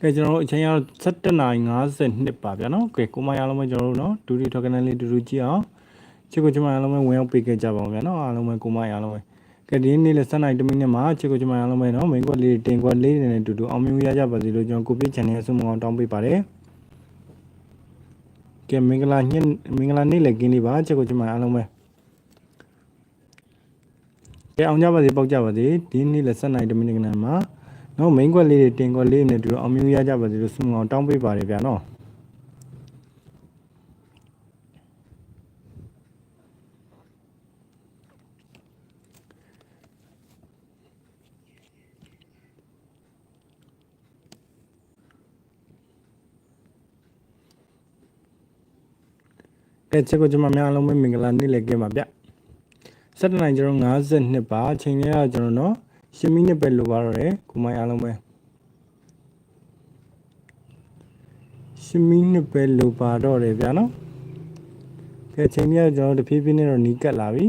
ကဲကျွန်တော်တို့အချိန်ရောက်7:52ပါဗျာနော်ကဲကိုမရအားလုံးပဲကျွန်တော်တို့နော်ဒူဒီထော်ကနေလေးဒူဒူကြည့်အောင်ချစ်ကိုကျမအားလုံးပဲဝင်ရောက်ပေးခဲ့ကြပါအောင်ဗျာနော်အားလုံးပဲကိုမရအားလုံးပဲကဲဒီနေ့လေ7:00တမိနစ်မှာချစ်ကိုကျမအားလုံးပဲနော်မိန်ကွက်လေးတင်ကွက်လေးနဲ့တူတူအောင်မြင်ရကြပါစေလို့ကျွန်တော်ကိုပြည့် channel အဆုံးမအောင်တောင်းပေးပါတယ်ကဲမင်္ဂလာညမင်္ဂလာနေ့လည်းကင်းလေးပါချစ်ကိုကျမအားလုံးပဲကဲအောင်ကြပါစေပေါက်ကြပါစေဒီနေ့လေ7:00တမိနစ်ကနေ့မှာ နော်မိန်ကွက်လေးတွေတင်ကွက်လေးနဲ့တူအောင်မြင်ရကြပါစေလို့ဆုမအောင်တောင်းပေးပါတယ်ဗျာနော်အဲချက်ကိုကျွန်မများအားလုံးပဲမင်္ဂလာနေ့လည်းကင်းပါဗျ7နိုင်ကျွန်တော်52ပါအချိန်လေးကကျွန်တော်နော် 10မိနစ်ပဲလိုပါတော့တယ်ကိုမိုင်းအားလုံးပဲ10မိနစ်ပဲလိုပါတော့တယ်ဗျာနော်ကဲအချိန်လေးကကျွန်တော်တဖြည်းဖြည်းနဲ့တော့နီးကပ်လာပြီ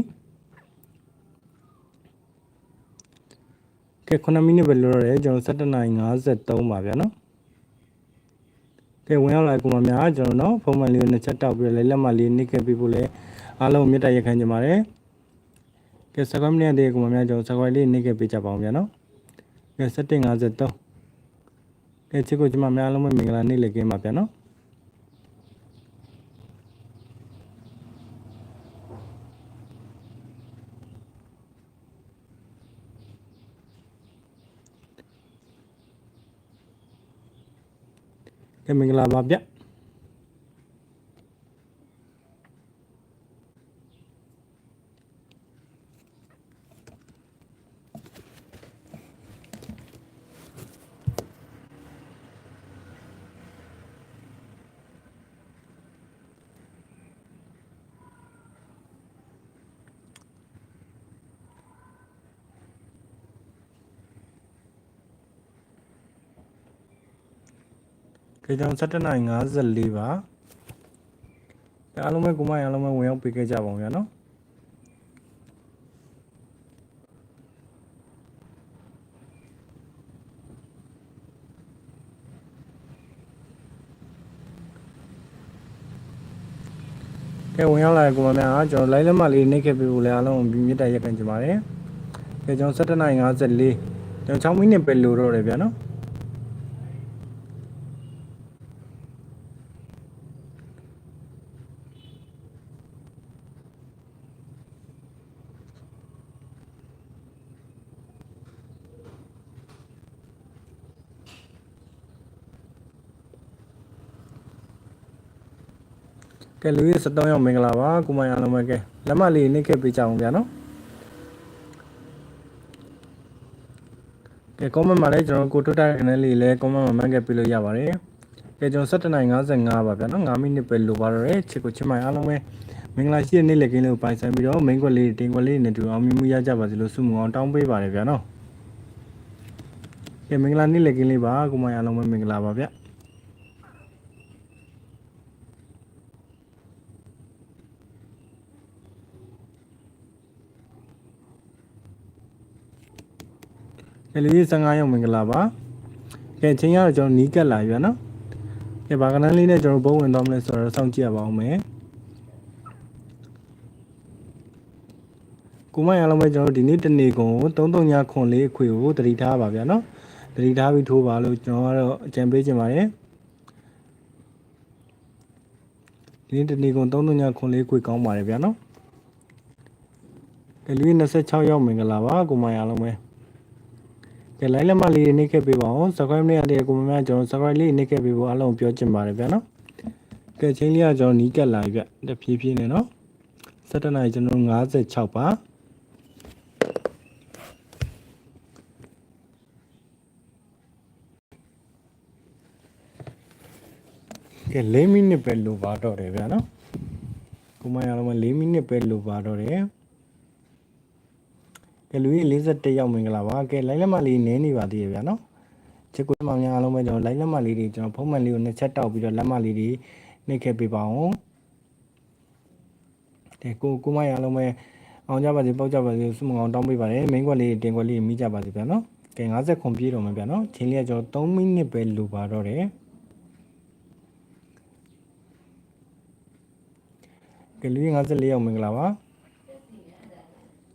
ကဲ9မိနစ်ပဲလိုတော့တယ်ကျွန်တော်7နိုင်53ပါဗျာနော်ကဲဝင်ရောက်လာကိုမများကျွန်တော်နော်ဖုန်းမလေးကိုနှစ်ချက်တောက်ပြီးတော့လက်မလေးနိကပ်ပြီးဖို့လဲအားလုံးမြတ်တရက်ခံကြပါတယ် ကဲစကွမ်နဲ့တဲ့ကိုမများကျွန်တော်စကွမ်လေးနိကပ်ပေးကြပါအောင်ဗျာနော်ကဲ753ကဲချစ်ကိုကျွန်မများအားလုံးပဲမင်္ဂလာနေ့လည်ကင်းပါဗျာနော်ကဲမင်္ဂလာပါဗျ ခေကြောင်7:54ပါအားလုံးပဲကိုမရအားလုံးပဲဝင်ရောက်ပေးခဲ့ကြပါဦးဗျာနော်ကဲဝင်ရောက်လာတဲ့ကိုမများအားကျွန်တော် live လက်မလေးနှိပ်ခဲ့ပေးဖို့လည်းအားလုံးမြစ်တရက်ကန်ကြပါတယ်ကဲကျွန်တော်7:54ကျွန်တော်6မိနစ်ပဲလိုတော့တယ်ဗျာနော် ကဲလူကြီး73ရောက်မင်္ဂလာပါကိုမရအောင်ပဲကဲလက်မလေးနှိပ်ခဲ့ပေးကြအောင်ဗျာနော်ကဲ comment မှာလည်းကျွန်တော်ကိုတွတ်တာ channel လေးလည်း comment မှာမှတ်ခဲ့ပေးလို့ရပါတယ်ကဲကျွန်တော်7:55ပါဗျာနော်9မိနစ်ပဲလိုပါတော့တယ်ချစ်ကိုချစ်မိုင်အားလုံးပဲမင်္ဂလာရှိတဲ့နေ့လည်ကင်းလေးကိုပိုင်ဆိုင်ပြီးတော့ main ကွက်လေးတင်ကွက်လေးနဲ့တူအောင်မြင်မှုရကြပါစေလို့ဆုမအောင်တောင်းပေးပါတယ်ဗျာနော်ကဲမင်္ဂလာနေ့လည်ကင်းလေးပါကိုမရအောင်ပဲမင်္ဂလာပါဗျာ ကဲလူကြီး15ရောက်မင်္ဂလာပါကဲချင်းရတော့ကျွန်တော်နီးကပ်လာပြီနော်ကဲဘာကနန်းလေးနဲ့ကျွန်တော်ဘုံဝင်သွားမလဲဆိုတော့စောင့်ကြည့်ရပါဦးမယ်ကိုမရလုံးပဲကျွန်တော်ဒီနေ့တနေ့ကုန်33ညခွန်လေးအခွေကိုတတိထားပါဗျာနော်တတိထားပြီးထိုးပါလို့ကျွန်တော်ကတော့အကြံပေးချင်ပါတယ်ဒီနေ့တနေ့ကုန်33ညခွန်လေးအခွေကောင်းပါတယ်ဗျာနော်ကဲလူကြီး26ရောက်မင်္ဂလာပါကိုမရလုံးပဲ ကဲလိုက်လက်မလေးတွေနှိပ်ခဲ့ပေးပါအောင် subscribe နဲ့ရတဲ့ကိုမများကျွန်တော် subscribe လေးနှိပ်ခဲ့ပေးဖို့အားလုံးပြောချင်ပါတယ်ဗျာနော်ကဲချင်းလေးကကျွန်တော်နီးကပ်လာပြီဗျတဖြည်းဖြည်းနဲ့နော်17နာရီကျွန်တော်56ပါကဲ4မိနစ်ပဲလိုပါတော့တယ်ဗျာနော်ကိုမရတော့မ4မိနစ်ပဲလိုပါတော့တယ် ကဲလူကြီး41ရောက်မင်္ဂလာပါကဲလိုက်လက်မလေးနင်းနေပါသေးရဲ့ဗျာနော်ချစ်ကိုမောင်များအားလုံးပဲကျွန်တော်လိုက်လက်မလေးတွေကျွန်တော်ဖုံးမှန်လေးကိုနှစ်ချက်တောက်ပြီးတော့လက်မလေးတွေနှိပ်ခဲ့ပေးပါအောင်ကဲကိုကိုမရအားလုံးပဲအောင်ကြပါစေပေါက်ကြပါစေဆုမအောင်တောင်းပေးပါတယ်မင်းကွက်လေးတင်ကွက်လေးမိကြပါစေဗျာနော်ကဲ50ခွန်ပြည့်တော့မယ်ဗျာနော်ချိန်လေးကကျွန်တော်3မိနစ်ပဲလိုပါတော့တယ်ကဲလူကြီး54ရောက်မင်္ဂလာပါ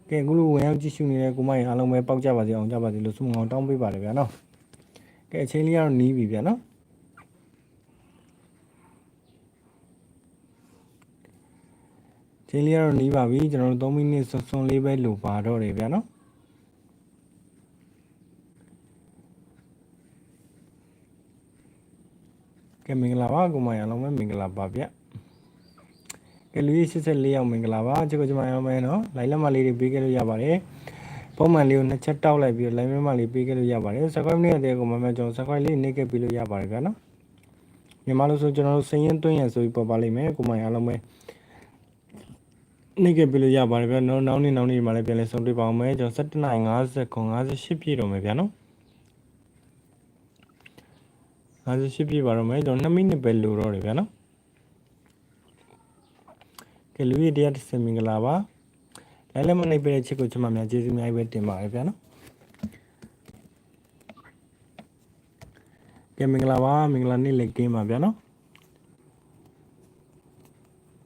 ကဲအခုလိုဝင်ရောက်ကြည့်ရှုနေတဲ့ကိုမကြီးအားလုံးပဲပေါက်ကြပါစေအောင်ကြပါစေလို့ဆုမအောင်တောင်းပေးပါတယ်ဗျာနော်ကဲအချိန်လေးကတော့နီးပြီဗျာနော်ချိန်လေးကတော့နီးပါပြီကျွန်တော်တို့3မိနစ်စွန်းစွန်းလေးပဲလိုပါတော့တယ်ဗျာနော်ကဲမင်္ဂလာပါကိုမကြီးအားလုံးပဲမင်္ဂလာပါဗျာ ကလူကြီး84ရောက်မင်္ဂလာပါချစ်ကိုကျွန်မအောင်မယ်နော်လိုင်းလက်မလေးတွေပေးခဲ့လို့ရပါတယ်ပုံမှန်လေးကိုနှစ်ချက်တောက်လိုက်ပြီးလိုင်းမမလေးပေးခဲ့လို့ရပါတယ် subscribe နဲ့တဲ့ကိုမမကျွန်တော် subscribe လေးနှိပ်ခဲ့ပြီးလို့ရပါတယ်ဗျာနော်မြန်မာလို့ဆိုကျွန်တော်တို့စည်ရင်သွင်းရဆိုပြီးပေါ်ပါလိမ့်မယ်ကိုမအားလုံးပဲနှိပ်ခဲ့ပြီးလို့ရပါတယ်ဗျာနော်နောက်နေ့နောက်နေ့ဒီမှာလည်းပြန်လဲဆုံတွေ့ပါအောင်မယ်ကျွန်တော်17နိုင်50ခွန်58ပြည့်တော့မယ်ဗျာနော်58ပြည့်ပါတော့မယ်ကျွန်တော်2မိနစ်ပဲလိုတော့တယ်ဗျာနော် ကဲလူကြီးတရားတစ်စင်မင်္ဂလာပါလဲလဲမနိုင်ပြတဲ့ချစ်ကိုကျွန်မများကျေးဇူးအများကြီးပဲတင်ပါတယ်ဗျာနော်ကဲမင်္ဂလာပါမင်္ဂလာနေ့လက်ကင်းပါဗျာနော်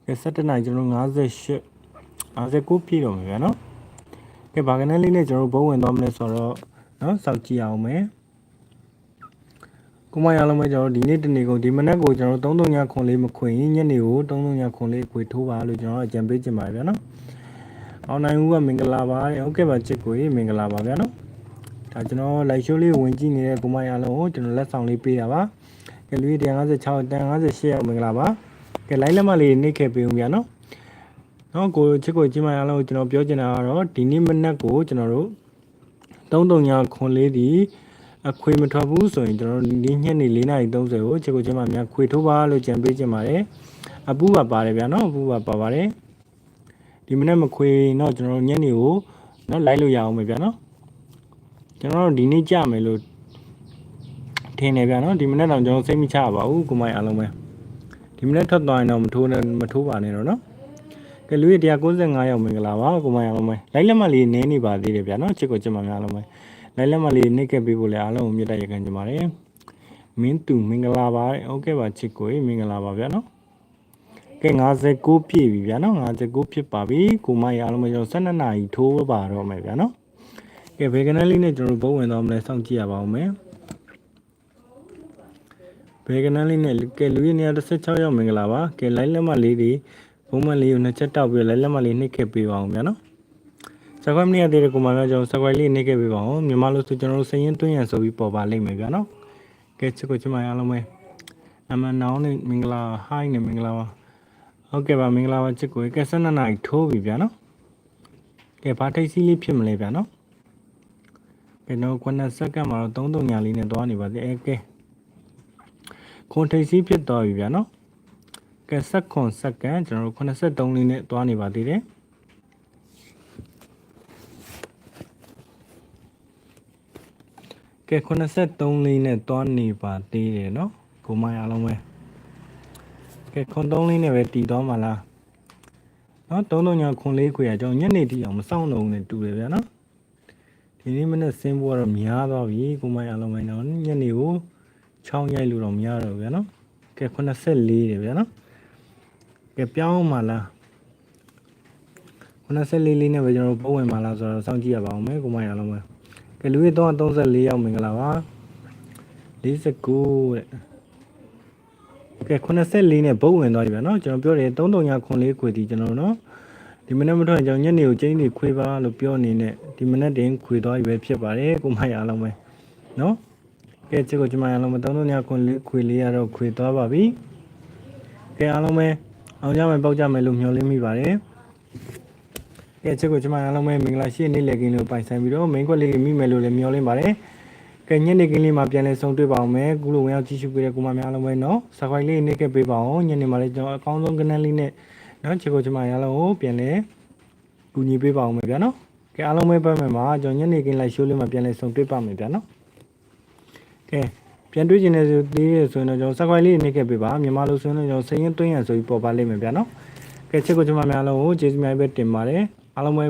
ကဲ17နိုင်ကျွန်တော်58 59ပြည့်တော့မယ်ဗျာနော်ကဲဘာကနေလေးနဲ့ကျွန်တော်ဘုံဝင်သွားမလဲဆိုတော့နော်စောက်ကြည့်အောင်မယ် ကိုမရလုံးပဲကျွန်တော်ဒီနေ့တနေ့ကုန်ဒီမနက်ကိုကျွန်တော်33ညခွန်လေးမခွင်ညနေကို33ညခွန်လေးခွေထိုးပါလို့ကျွန်တော်အကြံပေးချင်ပါတယ်ဗျာနော်။အောင်နိုင်ဦးကမင်္ဂလာပါဟုတ်ကဲ့ပါချစ်ကိုမင်္ဂလာပါဗျာနော်။ဒါကျွန်တော်လိုက်ရှိုးလေးဝင်ကြည့်နေတဲ့ကိုမရလုံးကိုကျွန်တော်လက်ဆောင်လေးပေးတာပါ။ကဲလူကြီး156တန်58ရောက်မင်္ဂလာပါ။ကဲလိုက်လက်မလေးနှိပ်ခဲ့ပေးဦးဗျာနော်။နော်ကိုချစ်ကိုကြီးမရလုံးကိုကျွန်တော်ပြောချင်တာကတော့ဒီနေ့မနက်ကိုကျွန်တော်တို့33ညခွန်လေးဒီ အခွေမထွက်ဘူးဆိုရင်ကျွန်တော်တို့ဒီညနေ4:30ကိုချစ်ကိုချင်းမများခွေထိုးပါလို့ကြံပေးခြင်းပါတယ်အပူပါပါတယ်ဗျာနော်အပူပါပါပါတယ်ဒီမနေ့မခွေတော့ကျွန်တော်တို့ညနေကိုနော်လိုက်လို့ရအောင်ပဲဗျာနော်ကျွန်တော်တို့ဒီနေ့ကြမယ်လို့ထင်တယ်ဗျာနော်ဒီမနေ့တော့ကျွန်တော်စိတ်မချပါဘူးကိုမိုင်းအားလုံးပဲဒီမနေ့ထွက်သွားရင်တော့မထိုးနဲ့မထိုးပါနဲ့တော့နော်ကဲလူရ195ရောက်မင်္ဂလာပါကိုမိုင်းအားလုံးပဲလိုက်လက်မလေးနင်းနေပါသေးတယ်ဗျာနော်ချစ်ကိုချစ်မများအားလုံးပဲ လိုက်လက်မလေးနှိပ်ခဲ့ပေးဖို့လည်းအားလုံးကိုမြတ်တရခံကြပါတယ်မင်းသူမင်္ဂလာပါဟုတ်ကဲ့ပါချစ်ကိုမင်္ဂလာပါဗျာနော်ကဲ59ပြည့်ပြီဗျာနော်59ဖြစ်ပါပြီကိုမရအားလုံးပဲကျွန်တော်12နာရီထိုးပါတော့မယ်ဗျာနော်ကဲဘေကနေလေးနဲ့ကျွန်တော်ဘုံဝင်တော့မလဲစောင့်ကြည့်ရပါဦးမယ်ဘေကနေလေးနဲ့ကဲလူရင်းနေ16ရောက်မင်္ဂလာပါကဲလိုက်လက်မလေးတွေဘုံမလေးကိုနှစ်ချက်တောက်ပြီးလိုက်လက်မလေးနှိပ်ခဲ့ပေးပါအောင်ဗျာနော် စကွိုင်းမနေရတဲ့ကိုမများကျွန်တော်စကွိုင်းလေးနှိပ်ခဲ့ပေးပါအောင်မြန်မာလို့ဆိုကျွန်တော်တို့စရင်တွင်းရဆိုပြီးပေါ်ပါလိမ့်မယ်ဗျာနော်ကဲချစ်ကိုချစ်မအားလုံးပဲအမနောင်းနဲ့မင်္ဂလာဟိုင်းနဲ့မင်္ဂလာပါဟုတ်ကဲ့ပါမင်္ဂလာပါချစ်ကိုကဲ12နာရီထိုးပြီဗျာနော်ကဲဘာထိတ်စီးလေးဖြစ်မလဲဗျာနော်ကဲတော့9စက္ကန့်မှာတော့33ညာလေးနဲ့သွားနေပါသေးအဲကဲခွန်ထိတ်စီးဖြစ်သွားပြီဗျာနော်ကဲစက္ကွန်စက္ကန့်ကျွန်တော်တို့83လေးနဲ့သွားနေပါသေးတယ် ကဲ83လေးနဲ့သွားနေပါသေးတယ်နော်ကိုမိုင်းအားလုံးပဲကဲခွန်3လေးနဲ့ပဲတည်သွားမှာလားနော်33ညခွန်လေးခွေရကျွန်တော်ညနေတီအောင်မစောင့်တော့ဘူးနဲ့တူတယ်ဗျာနော်ဒီနေ့မနေ့ဆင်းဖို့ကတော့များသွားပြီကိုမိုင်းအားလုံးပဲနော်ညနေကိုချောင်းရိုက်လို့တော့မရတော့ဘူးဗျာနော်ကဲ84တယ်ဗျာနော်ကဲပြောင်းမှာလား84လေးနဲ့ပဲကျွန်တော်ပုံဝင်မှာလားဆိုတော့စောင့်ကြည့်ရပါအောင်မယ်ကိုမိုင်းအားလုံးပဲ ကဲလူကြီး334ရောက်မင်္ဂလာပါ49တဲ့ကဲ84နဲ့ဘုတ်ဝင်သွားပြီဗျာနော်ကျွန်တော်ပြောတယ်33ညခွန်လေးခွေတီကျွန်တော်နော်ဒီမနေ့မထွက်ကျွန်တော်ညနေကိုကျင်းနေခွေပါလို့ပြောနေနဲ့ဒီမနေ့တင်ခွေသွားပြီပဲဖြစ်ပါတယ်ကိုမိုင်းအားလုံးပဲနော်ကဲချစ်ကိုကျွန်မအားလုံးပဲ33ညခွန်လေးခွေလေးရတော့ခွေသွားပါပြီကဲအားလုံးပဲအောင်ကြမယ်ပေါက်ကြမယ်လို့မျှော်လင့်မိပါတယ် ကဲချစ်ကိုကျွန်မအားလုံးပဲမင်္ဂလာရှိနေ့လည်ကင်းလို့ပိုင်ဆိုင်ပြီးတော့မင်းခွက်လေးမိမယ်လို့လည်းမျှော်လင့်ပါတယ်ကဲညနေကင်းလေးမှာပြန်လဲဆုံတွေ့ပါအောင်မယ်ခုလိုဝင်ရောက်ကြည့်ရှုပေးတဲ့ကိုမများအားလုံးပဲနော်စကွိုင်းလေးနေခဲ့ပေးပါအောင်ညနေမှာလည်းကျွန်တော်အကောင်းဆုံးကနန်းလေးနဲ့နော်ချစ်ကိုကျွန်မအားလုံးကိုပြန်လဲကူညီပေးပါအောင်မယ်ဗျာနော်ကဲအားလုံးပဲပတ်မယ်မှာကျွန်တော်ညနေကင်းလိုက်ရှိုးလေးမှာပြန်လဲဆုံတွေ့ပါမယ်ဗျာနော်ကဲပြန်တွေ့ကျင်တဲ့ဆိုသေးရဆိုရင်တော့ကျွန်တော်စကွိုင်းလေးနေခဲ့ပေးပါမြန်မာလိုဆိုရင်တော့ကျွန်တော်စရင်သွင်းရဆိုပြီးပေါ်ပါလိမ့်မယ်ဗျာနော်ကဲချစ်ကိုကျွန်မများအားလုံးကိုကျေးဇူးများပဲတင်ပါတယ် အားလုံးပဲ